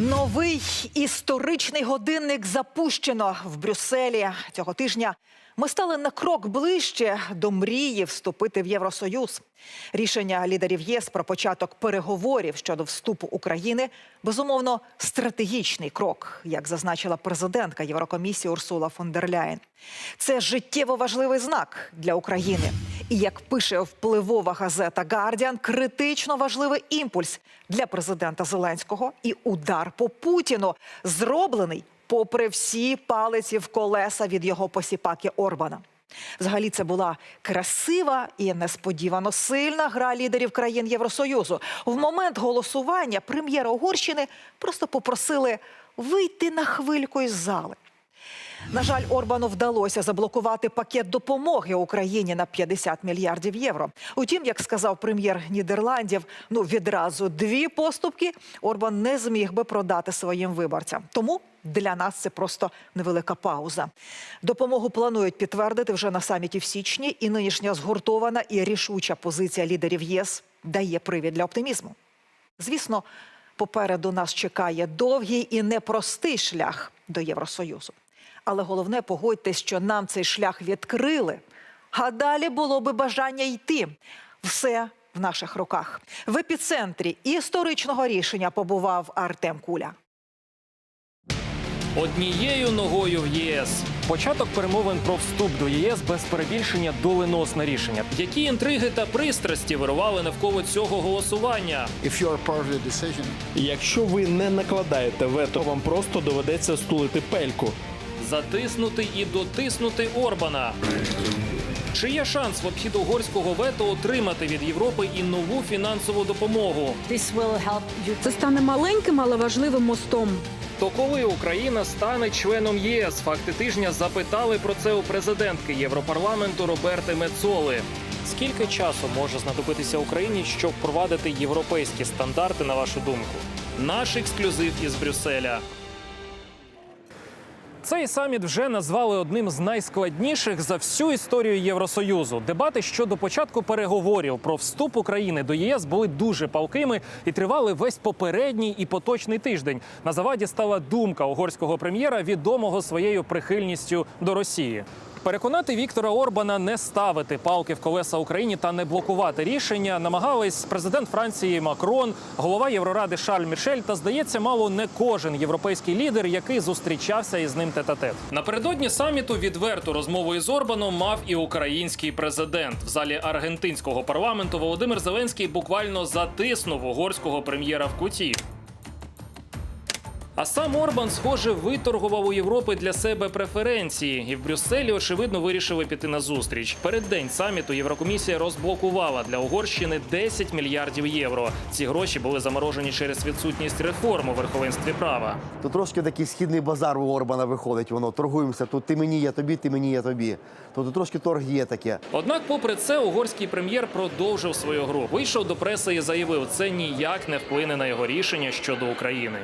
Новий історичний годинник запущено в Брюсселі цього тижня. Ми стали на крок ближче до мрії вступити в Євросоюз. Рішення лідерів ЄС про початок переговорів щодо вступу України безумовно стратегічний крок, як зазначила президентка Єврокомісії Урсула фон дер Ляєн. Це життєво важливий знак для України. І як пише впливова газета Гардіан, критично важливий імпульс для президента Зеленського і удар по Путіну, зроблений попри всі палиці в колеса від його посіпаки Орбана. Взагалі, це була красива і несподівано сильна гра лідерів країн Євросоюзу. В момент голосування прем'єра Угорщини просто попросили вийти на хвильку із зали. На жаль, Орбану вдалося заблокувати пакет допомоги Україні на 50 мільярдів євро. Утім, як сказав прем'єр Нідерландів, ну відразу дві поступки Орбан не зміг би продати своїм виборцям. Тому для нас це просто невелика пауза. Допомогу планують підтвердити вже на саміті в січні, і нинішня згуртована і рішуча позиція лідерів ЄС дає привід для оптимізму. Звісно, попереду нас чекає довгий і непростий шлях до Євросоюзу. Але головне, погодьтесь, що нам цей шлях відкрили. А далі було би бажання йти. Все в наших руках. В епіцентрі історичного рішення побував Артем Куля. Однією ногою в ЄС. Початок перемовин про вступ до ЄС без перебільшення доленосне рішення. Які інтриги та пристрасті вирували навколо цього голосування? If you are part of the decision, Якщо ви не накладаєте вето, вам просто доведеться стулити пельку. Затиснути і дотиснути Орбана. Чи є шанс в обхід угорського вето отримати від Європи і нову фінансову допомогу? Це стане маленьким, але важливим мостом. То коли Україна стане членом ЄС, факти тижня запитали про це у президентки Європарламенту Роберти Мецоли. Скільки часу може знадобитися Україні, щоб впровадити європейські стандарти, на вашу думку? Наш ексклюзив із Брюсселя. Цей саміт вже назвали одним з найскладніших за всю історію Євросоюзу. Дебати щодо початку переговорів про вступ України до єС були дуже палкими і тривали весь попередній і поточний тиждень. На заваді стала думка угорського прем'єра, відомого своєю прихильністю до Росії. Переконати Віктора Орбана не ставити палки в колеса Україні та не блокувати рішення намагались президент Франції Макрон, голова Євроради Шарль Мішель та здається, мало не кожен європейський лідер, який зустрічався із ним тет-а-тет. Напередодні саміту відверту розмову із Орбаном мав і український президент. В залі аргентинського парламенту Володимир Зеленський буквально затиснув угорського прем'єра в куті. А сам Орбан, схоже, виторгував у Європи для себе преференції, і в Брюсселі, очевидно, вирішили піти на зустріч. Перед день саміту Єврокомісія розблокувала для Угорщини 10 мільярдів євро. Ці гроші були заморожені через відсутність реформ у верховенстві права. То трошки такий східний базар у Орбана виходить. Воно торгуємося. Тут ти мені, я тобі, ти мені, я тобі. Тобто трошки торг є таке. Однак, попри це, угорський прем'єр продовжив свою гру. Вийшов до преси і заявив, це ніяк не вплине на його рішення щодо України.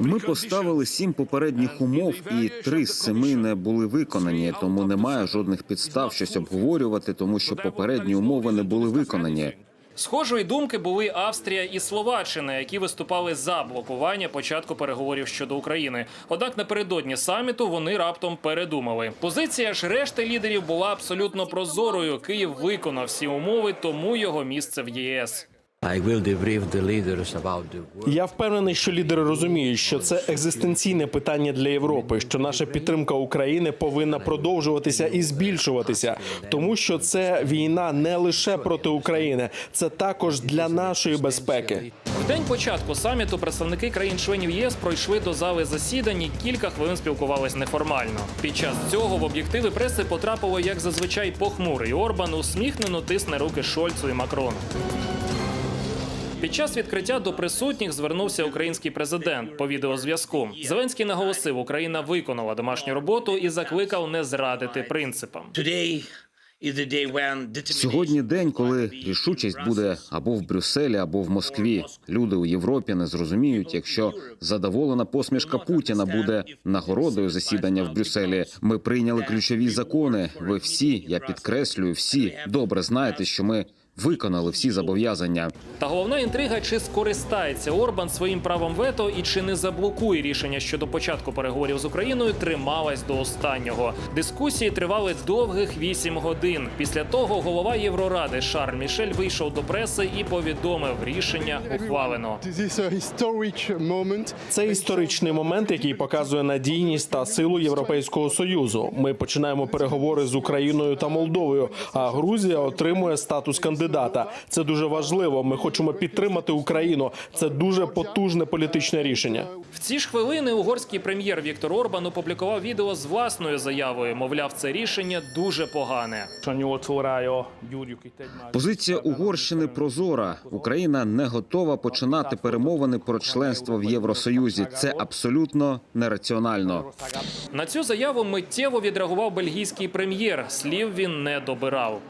Ми поставили сім попередніх умов, і три з семи не були виконані. Тому немає жодних підстав щось обговорювати, тому що попередні умови не були виконані. Схожої думки були Австрія і Словаччина, які виступали за блокування початку переговорів щодо України. Однак напередодні саміту вони раптом передумали. Позиція ж решти лідерів була абсолютно прозорою. Київ виконав всі умови, тому його місце в ЄС. I will debrief the leaders about the work. Я впевнений, що лідери розуміють, що це екзистенційне питання для Європи, що наша підтримка України повинна продовжуватися і збільшуватися, тому що це війна не лише проти України, це також для нашої безпеки. В день початку саміту представники країн-членів ЄС пройшли до зали засідань і кілька хвилин спілкувались неформально. Під час цього в об'єктиви преси потрапило, як зазвичай, похмурий Орбан усміхнено тисне руки Шольцу і Макрону. Під час відкриття до присутніх звернувся український президент по відеозв'язку. Зеленський наголосив, Україна виконала домашню роботу і закликав не зрадити принципам. Сьогодні день, коли рішучість буде або в Брюсселі, або в Москві. Люди у Європі не зрозуміють, якщо задоволена посмішка Путіна буде нагородою засідання в Брюсселі. Ми прийняли ключові закони. Ви всі, я підкреслюю, всі добре знаєте, що ми виконали всі зобов'язання. Та головна інтрига: чи скористається Орбан своїм правом вето і чи не заблокує рішення щодо початку переговорів з Україною, трималась до останнього. Дискусії тривали довгих вісім годин. Після того голова Євроради Шарль Мішель вийшов до преси і повідомив рішення ухвалено. Це історичний момент, який показує надійність та силу Європейського союзу. Ми починаємо переговори з Україною та Молдовою. А Грузія отримує статус кандидата. Це дуже важливо. Ми хочемо підтримати Україну. Це дуже потужне політичне рішення. В ці ж хвилини угорський прем'єр Віктор Орбан опублікував відео з власною заявою. Мовляв, це рішення дуже погане. Позиція Угорщини прозора. Україна не готова починати перемовини про членство в Євросоюзі. Це абсолютно нераціонально. На цю заяву миттєво відреагував бельгійський прем'єр. Слів він не добирав.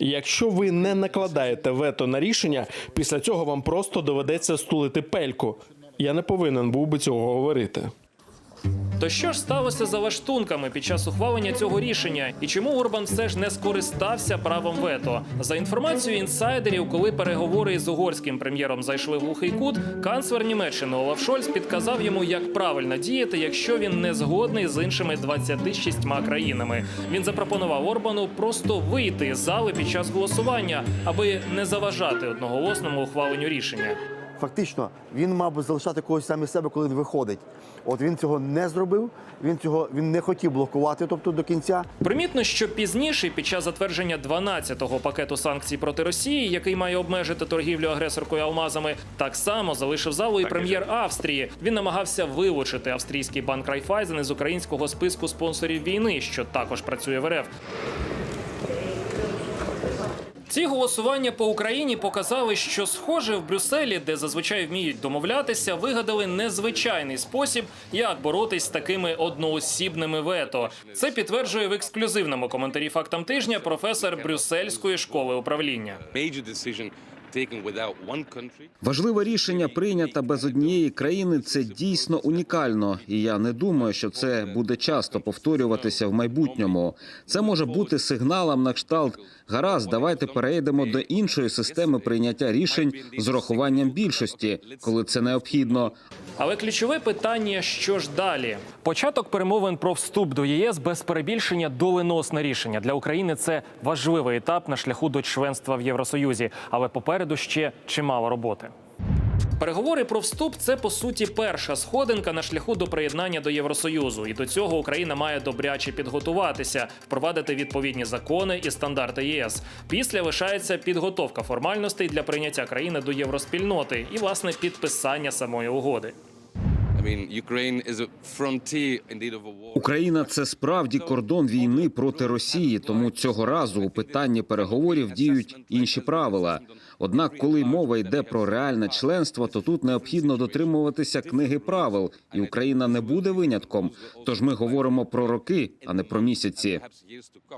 Якщо ви не накладаєте вето на рішення, після цього вам просто доведеться стулити пельку. Я не повинен був би цього говорити. То що ж сталося за лаштунками під час ухвалення цього рішення? І чому Орбан все ж не скористався правом вето? За інформацією інсайдерів, коли переговори з угорським прем'єром зайшли в глухий кут, канцлер Німеччини Олаф Шольц підказав йому, як правильно діяти, якщо він не згодний з іншими 26 країнами. Він запропонував Орбану просто вийти з зали під час голосування, аби не заважати одноголосному ухваленню рішення. Фактично, він мав би залишати когось саме себе, коли він виходить. От він цього не зробив. Він цього він не хотів блокувати, тобто до кінця. Примітно, що пізніше, під час затвердження 12-го пакету санкцій проти Росії, який має обмежити торгівлю агресоркою алмазами, так само залишив залу і прем'єр Австрії. Він намагався вилучити австрійський банк Райфайзен із українського списку спонсорів війни, що також працює в РФ. Ці голосування по Україні показали, що схоже в Брюсселі, де зазвичай вміють домовлятися, вигадали незвичайний спосіб, як боротись з такими одноосібними вето. Це підтверджує в ексклюзивному коментарі фактам тижня професор Брюссельської школи управління. Важливе рішення прийнято без однієї країни. Це дійсно унікально, і я не думаю, що це буде часто повторюватися в майбутньому. Це може бути сигналом на кшталт. Гаразд, давайте перейдемо до іншої системи прийняття рішень з урахуванням більшості, коли це необхідно. Але ключове питання: що ж далі? Початок перемовин про вступ до ЄС без перебільшення доленосне рішення для України. Це важливий етап на шляху до членства в Євросоюзі, але попереду ще чимало роботи. Переговори про вступ це по суті перша сходинка на шляху до приєднання до Євросоюзу. І до цього Україна має добряче підготуватися, впровадити відповідні закони і стандарти ЄС. Після лишається підготовка формальностей для прийняття країни до євроспільноти і власне підписання самої угоди. Україна це справді кордон війни проти Росії, тому цього разу у питанні переговорів діють інші правила. Однак, коли мова йде про реальне членство, то тут необхідно дотримуватися книги правил, і Україна не буде винятком. Тож ми говоримо про роки, а не про місяці.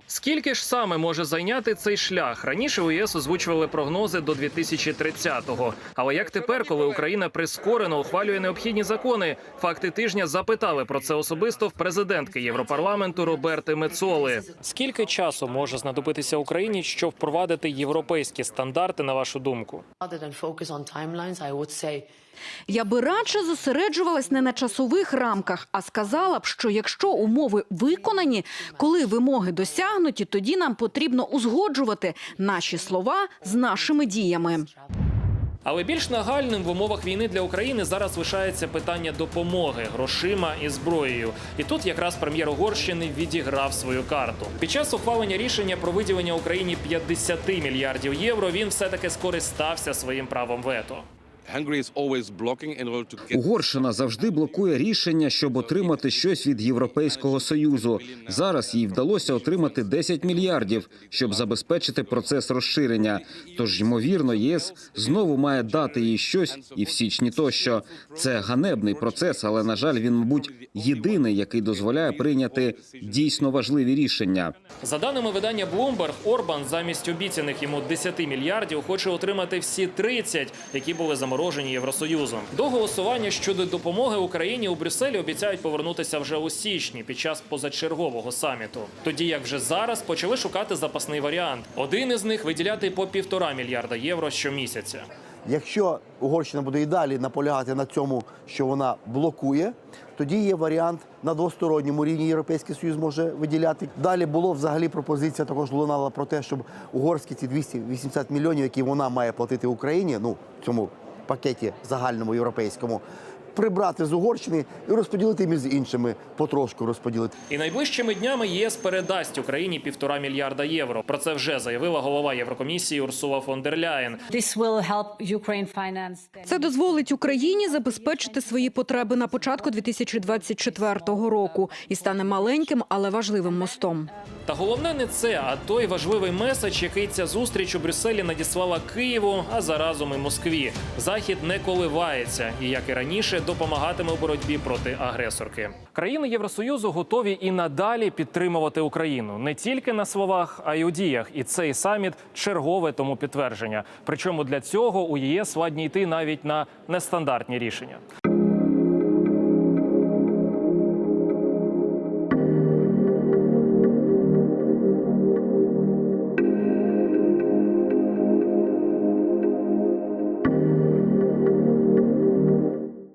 Скільки ж саме може зайняти цей шлях? Раніше у ЄС озвучували прогнози до 2030-го. Але як тепер, коли Україна прискорено ухвалює необхідні закони? Факти тижня запитали про це особисто в президентки Європарламенту Роберти Мецоли. Скільки часу може знадобитися Україні, щоб впровадити європейські стандарти, на вашу думку? Я би радше зосереджувалась не на часових рамках, а сказала б, що якщо умови виконані, коли вимоги досягнуті, тоді нам потрібно узгоджувати наші слова з нашими діями. Але більш нагальним в умовах війни для України зараз лишається питання допомоги грошима і зброєю. І тут якраз прем'єр Угорщини відіграв свою карту. Під час ухвалення рішення про виділення Україні 50 мільярдів євро він все таки скористався своїм правом вето. Hungary is always blocking in order to get Угорщина завжди блокує рішення, щоб отримати щось від Європейського союзу. Зараз їй вдалося отримати 10 мільярдів, щоб забезпечити процес розширення. Тож, ймовірно, ЄС знову має дати їй щось і в січні тощо. Це ганебний процес, але на жаль, він, мабуть, єдиний, який дозволяє прийняти дійсно важливі рішення. За даними видання Bloomberg, Орбан замість обіцяних йому 10 мільярдів хоче отримати всі 30, які були замовлені заморожені Євросоюзом. До голосування щодо допомоги Україні у Брюсселі обіцяють повернутися вже у січні під час позачергового саміту. Тоді як вже зараз почали шукати запасний варіант. Один із них виділяти по півтора мільярда євро щомісяця. Якщо Угорщина буде і далі наполягати на цьому, що вона блокує, тоді є варіант на двосторонньому рівні Європейський Союз може виділяти. Далі було взагалі пропозиція також лунала про те, щоб угорські ці 280 мільйонів, які вона має платити Україні, ну цьому пакеті загальному європейському, прибрати з Угорщини і розподілити між іншими, потрошку розподілити. І найближчими днями ЄС передасть Україні півтора мільярда євро. Про це вже заявила голова Єврокомісії Урсула фон дер Ляєн. Це дозволить Україні забезпечити свої потреби на початку 2024 року і стане маленьким, але важливим мостом. Та головне не це, а той важливий меседж, який ця зустріч у Брюсселі надіслала Києву, а заразом і Москві. Захід не коливається і, як і раніше, допомагатиме у боротьбі проти агресорки. Країни Євросоюзу готові і надалі підтримувати Україну не тільки на словах, а й у діях. І цей саміт чергове тому підтвердження. Причому для цього у ЄС ладні йти навіть на нестандартні рішення.